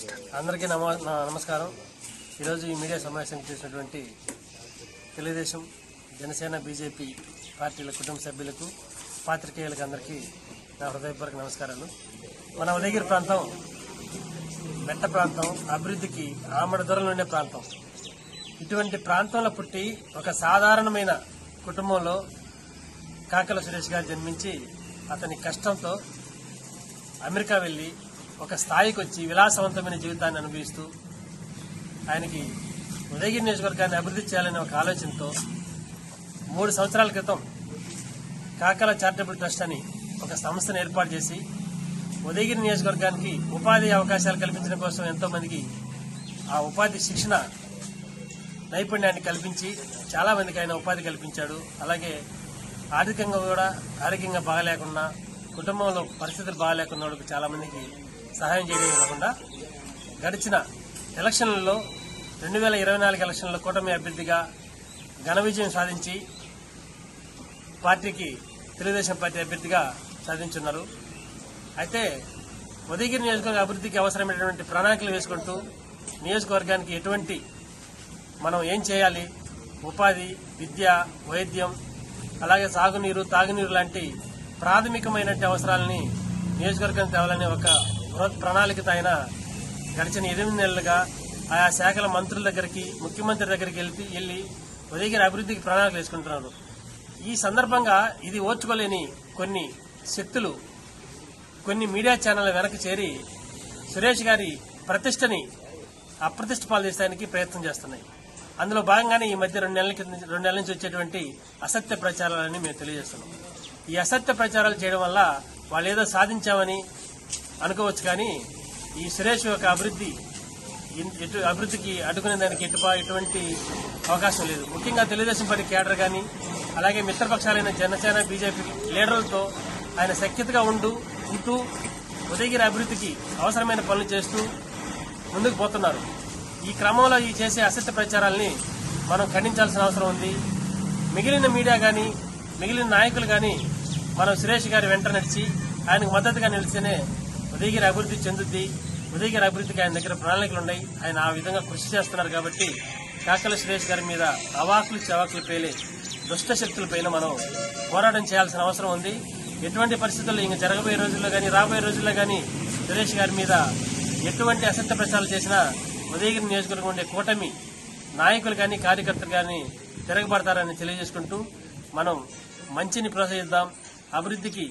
అందరికీ నమ నమస్కారం. ఈరోజు ఈ మీడియా సమావేశం చేసినటువంటి తెలుగుదేశం జనసేన బీజేపీ పార్టీల కుటుంబ సభ్యులకు పాత్రికేయులకు అందరికీ నా హృదయపూర్వక నమస్కారాలు. మన ఉదయగిరి ప్రాంతం మెట్ట ప్రాంతం అభివృద్ధికి ఆమడ దూరంలో ఉండే ప్రాంతం. ఇటువంటి ప్రాంతంలో పుట్టి ఒక సాధారణమైన కుటుంబంలో కాకల సురేష్ గారు జన్మించి అతని కష్టంతో అమెరికా వెళ్ళి ఒక స్థాయికి వచ్చి విలాసవంతమైన జీవితాన్ని అనుభవిస్తూ ఆయనకి ఉదయగిరి నియోజకవర్గాన్ని అభివృద్ధి చేయాలనే ఒక ఆలోచనతో మూడు సంవత్సరాల క్రితం కాకల చారిటబుల్ ట్రస్ట్ అని ఒక సంస్థను ఏర్పాటు చేసి ఉదయగిరి నియోజకవర్గానికి ఉపాధి అవకాశాలు కల్పించడం కోసం ఎంతో మందికి ఆ ఉపాధి శిక్షణ నైపుణ్యాన్ని కల్పించి చాలామందికి ఆయన ఉపాధి కల్పించాడు. అలాగే ఆర్థికంగా కూడా ఆరోగ్యంగా బాగాలేకున్నా కుటుంబంలో పరిస్థితులు బాగాలేకున్న వాళ్ళకి సహాయం చేయడమే కాకుండా గడిచిన ఎలక్షన్లలో రెండు వేల ఇరవై నాలుగు ఎలక్షన్లో కూటమి అభ్యర్థిగా ఘన విజయం సాధించి పార్టీకి తెలుగుదేశం పార్టీ అభ్యర్థిగా సాధించున్నారు. అయితే ఉదయగిరి నియోజకవర్గ అభివృద్ధికి అవసరమైనటువంటి ప్రణాళికలు వేసుకుంటూ నియోజకవర్గానికి ఎటువంటి మనం ఏం చేయాలి? ఉపాధి విద్య వైద్యం అలాగే సాగునీరు తాగునీరు లాంటి ప్రాథమికమైనటువంటి అవసరాలని నియోజకవర్గం తేవాలని ఒక బృహత్ ప్రణాళికతో ఆయన గడిచిన ఎనిమిది నెలలుగా ఆయా శాఖల మంత్రుల దగ్గరికి ముఖ్యమంత్రి దగ్గరికి వెళ్తే వెళ్ళి ఉదయగిరి అభివృద్ధికి ప్రణాళికలు వేసుకుంటున్నారు. ఈ సందర్భంగా ఇది ఓర్చుకోలేని కొన్ని శక్తులు కొన్ని మీడియా ఛానళ్ళ వెనక చేరి సురేష్ గారి ప్రతిష్టని అప్రతిష్ట పాలు ప్రయత్నం చేస్తున్నాయి. అందులో భాగంగానే ఈ మధ్య రెండు నెలల కింద రెండు నెలల నుంచి వచ్చేటువంటి అసత్య ప్రచారాలని మేము తెలియజేస్తున్నాం. ఈ అసత్య ప్రచారాలు చేయడం వల్ల వాళ్ళు ఏదో సాధించామని అనుకోవచ్చు కానీ ఈ సురేష్ యొక్క అభివృద్ధి ఎటు అభివృద్ధికి అడ్డుకునే దానికి ఎటుపా ఎటువంటి అవకాశం లేదు. ముఖ్యంగా తెలుగుదేశం పార్టీ కేడర్ కానీ అలాగే మిత్రపక్షాలైన జనసేన బీజేపీ లీడర్లతో ఆయన సఖ్యతగా ఉండు ఉంటూ ఉదయగిరి అభివృద్ధికి అవసరమైన పనులు చేస్తూ ముందుకు పోతున్నారు. ఈ క్రమంలో ఈ చేసే అసత్య ప్రచారాల్ని మనం ఖండించాల్సిన అవసరం ఉంది. మిగిలిన మీడియా కానీ మిగిలిన నాయకులు కానీ మనం సురేష్ గారి వెంట నడిచి ఆయనకు మద్దతుగా నిలిస్తేనే ఉదయగిరి అభివృద్ధి చెందుద్ది. ఉదయగిరి అభివృద్ధికి ఆయన దగ్గర ప్రణాళికలు ఉన్నాయి ఆయన ఆ విధంగా కృషి చేస్తున్నారు కాబట్టి కాకల సురేష్ గారి మీద అవాకులు చవాకులు పేలే దుష్ట శక్తుల పైన మనం పోరాటం చేయాల్సిన అవసరం ఉంది. ఎటువంటి పరిస్థితుల్లో ఇంక జరగబోయే రోజుల్లో కానీ రాబోయే రోజుల్లో కానీ సురేష్ గారి మీద ఎటువంటి అసత్య ప్రచారాలు చేసినా ఉదయగిరి నియోజకవర్గం ఉండే కూటమి నాయకులు కానీ కార్యకర్తలు కానీ తిరగబడతారని తెలియజేసుకుంటూ మనం మంచిని ప్రోత్సహిద్దాం. అభివృద్ధికి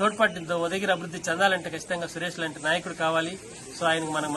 తోడ్పాటు ఉదగిరి అభివృద్ధి చెందాలంటే ఖచ్చితంగా సురేష్ లాంటి నాయకుడు కావాలి. సో ఆయనకు మనం